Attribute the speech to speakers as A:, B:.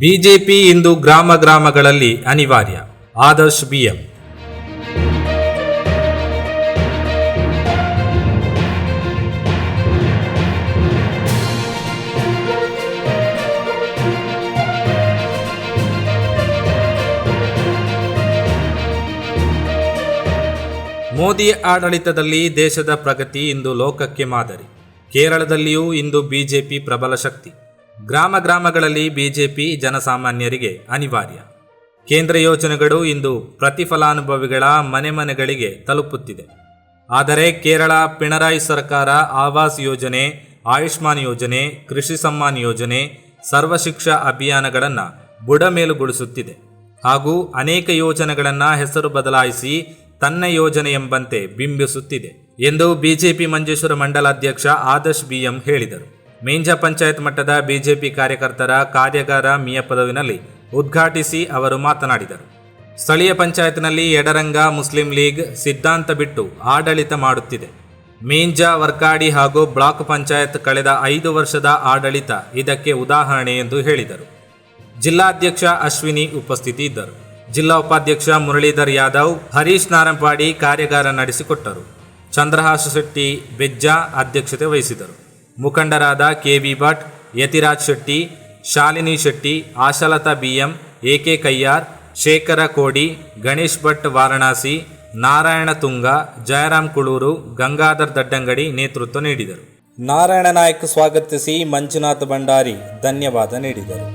A: BJP ಇಂದು ಗ್ರಾಮ ಗ್ರಾಮಗಳಲ್ಲಿ ಅನಿವಾರ್ಯ. ಆದರ್ಶ್ ಬಿಎಂ. ಮೋದಿ ಆಡಳಿತದಲ್ಲಿ ದೇಶದ ಪ್ರಗತಿ ಇಂದು ಲೋಕಕ್ಕೆ ಮಾದರಿ. ಕೇರಳದಲ್ಲಿಯೂ ಇಂದು ಬಿಜೆಪಿ ಪ್ರಬಲ ಶಕ್ತಿ. ಗ್ರಾಮ ಗ್ರಾಮಗಳಲ್ಲಿ ಬಿಜೆಪಿ ಜನಸಾಮಾನ್ಯರಿಗೆ ಅನಿವಾರ್ಯ. ಕೇಂದ್ರ ಯೋಜನೆಗಳು ಇಂದು ಪ್ರತಿಫಲಾನುಭವಿಗಳ ಮನೆ ಮನೆಗಳಿಗೆ ತಲುಪುತ್ತಿದೆ. ಆದರೆ ಕೇರಳ ಪಿಣರಾಯಿ ಸರ್ಕಾರ ಆವಾಸ್ ಯೋಜನೆ, ಆಯುಷ್ಮಾನ್ ಯೋಜನೆ, ಕೃಷಿ ಸಮ್ಮಾನ್ ಯೋಜನೆ, ಸರ್ವಶಿಕ್ಷಾ ಅಭಿಯಾನಗಳನ್ನು ಬುಡಮೇಲುಗೊಳಿಸುತ್ತಿದೆ. ಹಾಗೂ ಅನೇಕ ಯೋಜನೆಗಳನ್ನು ಹೆಸರು ಬದಲಾಯಿಸಿ ತನ್ನ ಯೋಜನೆ ಎಂಬಂತೆ ಬಿಂಬಿಸುತ್ತಿದೆ ಎಂದು ಬಿಜೆಪಿ ಮಂಜೇಶ್ವರ ಮಂಡಲಾಧ್ಯಕ್ಷ ಆದರ್ಶ್ ಬಿಎಂ ಹೇಳಿದರು. ಮೇಂಜ ಪಂಚಾಯತ್ ಮಟ್ಟದ ಬಿಜೆಪಿ ಕಾರ್ಯಕರ್ತರ ಕಾರ್ಯಾಗಾರ ಮಿಯ ಪದವಿನಲ್ಲಿ ಉದ್ಘಾಟಿಸಿ ಅವರು ಮಾತನಾಡಿದರು. ಸ್ಥಳೀಯ ಪಂಚಾಯತ್ನಲ್ಲಿ ಎಡರಂಗ ಮುಸ್ಲಿಂ ಲೀಗ್ ಸಿದ್ಧಾಂತ ಬಿಟ್ಟು ಆಡಳಿತ ಮಾಡುತ್ತಿದೆ. ಮೇಂಜ, ವರ್ಕಾಡಿ ಹಾಗೂ ಬ್ಲಾಕ್ ಪಂಚಾಯತ್ ಕಳೆದ ಐದು ವರ್ಷದ ಆಡಳಿತ ಇದಕ್ಕೆ ಉದಾಹರಣೆ ಎಂದು ಹೇಳಿದರು. ಜಿಲ್ಲಾಧ್ಯಕ್ಷ ಅಶ್ವಿನಿ ಉಪಸ್ಥಿತಿ ಇದ್ದರು. ಜಿಲ್ಲಾ ಉಪಾಧ್ಯಕ್ಷ ಮುರಳೀಧರ್ ಯಾದವ್, ಹರೀಶ್ ನಾರಂಪಾಡಿ ಕಾರ್ಯಾಗಾರ ನಡೆಸಿಕೊಟ್ಟರು. ಚಂದ್ರಹಾಸ ಶೆಟ್ಟಿ, ಬೆಜ್ಜಾ ಅಧ್ಯಕ್ಷತೆ ವಹಿಸಿದರು. ಮುಖಂಡರಾದ K V Bhat, Yathiraj Shetty, Shalini Shetty, Ashalatha BM K Kayyar, Shekhara Kodi, Ganesh Bhat Varanasi, Narayana Tunga, Jayaram Kuloor, Gangadhar Daddangadi ನೇತೃತ್ವ ನೀಡಿದರು. ನಾರಾಯಣ ನಾಯಕ್ ಸ್ವಾಗತಿಸಿ ಮಂಜುನಾಥ್ ಭಂಡಾರಿ ಧನ್ಯವಾದ ನೀಡಿದರು.